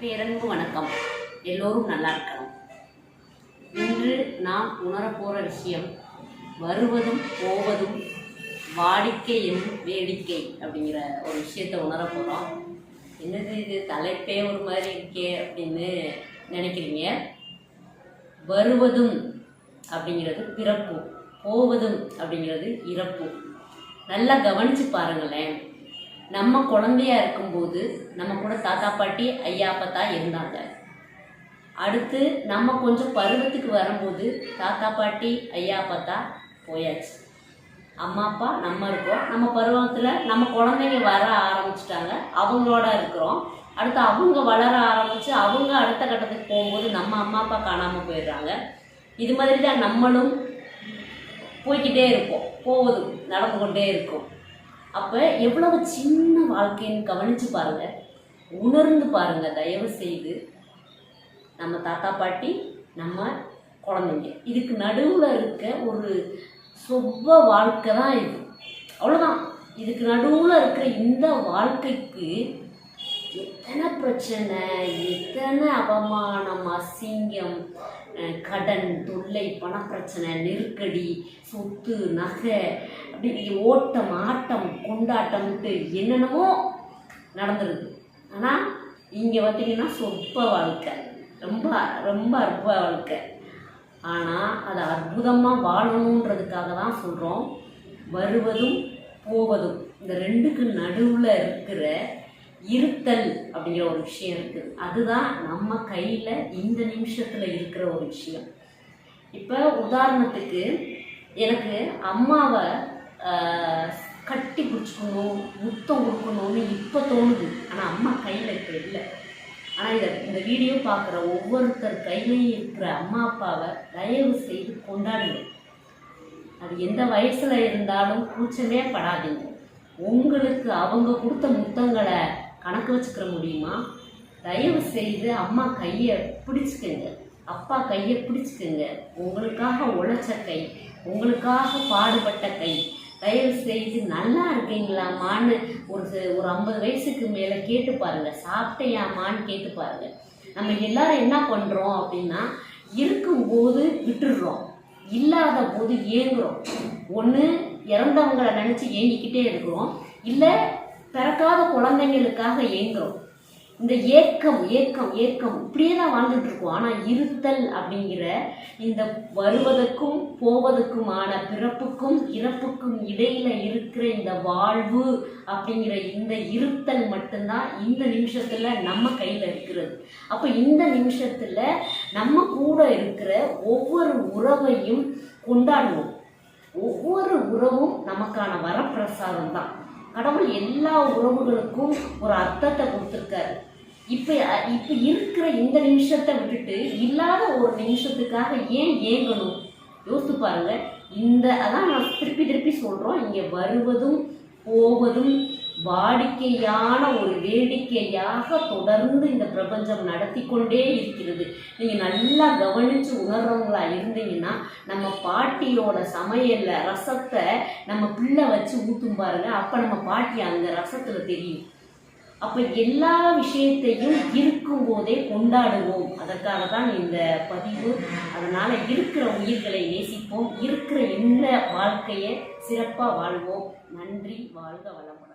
பேரன்பு வணக்கம். எல்லோரும் நல்லா இருக்கணும். இன்று நாம் உணரப்போகிற விஷயம் வருவதும் போவதும் வாடிக்கை என்னும் வேடிக்கை அப்படிங்கிற ஒரு விஷயத்தை உணரப்போகிறோம் என்னது இது? தலைப்பே ஒரு மாதிரி இருக்கே அப்படின்னு நினைக்கிறீங்க. வருவதும் அப்படிங்கிறது பிறப்பு போவதும் அப்படிங்கிறது இறப்பு. நல்லா கவனித்து பாருங்களேன். நம்ம குழந்தையா இருக்கும்போது நம்ம கூட தாத்தா பாட்டி ஐயா அப்பத்தா இருந்தாங்க. அடுத்து நம்ம கொஞ்சம் பருவத்துக்கு வரும்போது தாத்தா பாட்டி ஐயா அப்பத்தா போயாச்சு. அம்மா அப்பா நம்ம இருக்கோம். நம்ம பருவத்தில் நம்ம குழந்தைங்க வர ஆரம்பிச்சிட்டாங்க. அவங்களோட இருக்கிறோம். அடுத்து அவங்க வளர ஆரம்பித்து அவங்க அடுத்த கட்டத்துக்கு போகும்போது நம்ம அம்மா அப்பா காணாமல் போயிடுறாங்க. இது மாதிரி தான் நம்மளும் போய்கிட்டே இருப்போம். போவதும் நடந்து கொண்டே இருக்கும். அப்போ எவ்வளவு சின்ன வாழ்க்கைன்னு கவனித்து பாருங்கள் உணர்ந்து பாருங்கள் தயவு செய்து நம்ம தாத்தா பாட்டி நம்ம குழந்தைங்க. இதுக்கு நடுவில் இருக்க ஒரு சொப்ப வாழ்க்கை தான் இது. அவ்வளோதான் இதுக்கு நடுவில் இருக்கிற இந்த வாழ்க்கைக்கு எத்தனை பிரச்சனை எத்தனை அவமானம் அசிங்கம் கடன் தொல்லை பணப்பிரச்சனை நெருக்கடி சொத்து நகை அப்படி ஓட்டம் ஆட்டம் கொண்டாட்டம்ட்டு என்னென்னமோ நடந்துருது. ஆனால் இங்கே பார்த்தீங்கன்னா சொற்ப வாழ்க்கை. ரொம்ப ரொம்ப அற்ப வாழ்க்கை. ஆனால் அது அற்புதமாக வாழணுன்றதுக்காக தான் சொல்கிறோம் வருவதும் போவதும். இந்த ரெண்டுக்கு நடுவில் இருக்கிற இருத்தல் அப்படிங்கிற ஒரு விஷயம் இருக்குது. அதுதான் நம்ம கையில் இந்த நிமிஷத்தில் இருக்கிற ஒரு விஷயம். இப்போ உதாரணத்துக்கு எனக்கு அம்மாவை கட்டி பிடிச்சிக்கணும் முத்தம் கொடுக்கணும்னு இப்போ தோணுது. ஆனால் அம்மா கையில் இப்போ இல்லை. ஆனால் இதை இந்த வீடியோ பார்க்குற ஒவ்வொருத்தர் கையிலையும் இருக்கிற அம்மா அப்பாவை தயவு செய்து கொண்டாடுங்க. அது எந்த வயசில் இருந்தாலும் கூச்சமே படாதீங்க. உங்களுக்கு அவங்க கொடுத்த முத்தங்களை கணக்கு வச்சுக்கிற முடியுமா? தயவு செய்து அம்மா கையை பிடிச்சிக்கங்க. அப்பா கையை பிடிச்சிக்கங்க. உங்களுக்காக உழைச்ச கை உங்களுக்காக பாடுபட்ட கை. தயவு செய்து நல்லா இருக்கீங்களாம்மான்னு ஒரு ஒரு ஐம்பது வயசுக்கு மேலே கேட்டு பாருங்கள் சாப்பிட்டையாமான்னு கேட்டு பாருங்கள் நம்ம எல்லாரும் என்ன பண்ணுறோம் அப்படின்னா இருக்கும்போது விட்டுடுறோம். இல்லாத போது ஏங்குறோம். ஒன்று இறந்தவங்களை நினச்சி ஏங்கிக்கிட்டே இருக்கிறோம். இல்லை பிறக்காத குழந்தைங்களுக்காக ஏங்குறோம். இந்த ஏக்கம் ஏக்கம் ஏக்கம் இப்படியே தான் வாழ்ந்துட்டு இருக்கோம். ஆனால் இருத்தல் அப்படிங்கிற இந்த வருவதற்கும் போவதற்குமான பிறப்புக்கும் இறப்புக்கும் இடையில இருக்கிற இந்த வாழ்வு அப்படிங்கிற இந்த இருத்தல் மட்டும்தான் இந்த நிமிஷத்துல நம்ம கையில இருக்கிறது. அப்போ இந்த நிமிஷத்துல நம்ம கூட இருக்கிற ஒவ்வொரு உறவையும் கொண்டாடுவோம். ஒவ்வொரு உறவும் நமக்கான வரப்பிரசாதம் தான் கடவுள் எல்லா உறவுகளுக்கும் ஒரு அர்த்தத்தை கொடுத்துருக்காரு. இப்போ இப்போ இருக்கிற இந்த நிமிஷத்தை விட்டுட்டு இல்லாத ஒரு நிமிஷத்துக்காக ஏன் ஏங்கணும்? யோசித்து பாருங்க. இந்த அதான் நான் திருப்பி திருப்பி சொல்கிறோம் இங்கே வருவதும் போவதும் வாடிக்கையான ஒரு வேடிக்கையாக தொடர்ந்து இந்த பிரபஞ்சம் நடத்தி கொண்டே இருக்கிறது. நீங்கள் நல்லா கவனித்து உணர்றவங்களா இருந்தீங்கன்னா நம்ம பாட்டியோட சமையலில் ரசத்தை நம்ம பிள்ளை வச்சு ஊற்றும் பாருங்க அப்போ நம்ம பாட்டி அந்த ரசத்தில் தெரியும். அப்போ எல்லா விஷயத்தையும் இருக்கும்போதே கொண்டாடுவோம். அதற்காக தான் இந்த பதிவு. அதனால் இருக்கிற உயிர்களை நேசிப்போம். இருக்கிற இந்த வாழ்க்கையை சிறப்பாக வாழ்வோம். நன்றி வாழ்க வளமுடன்.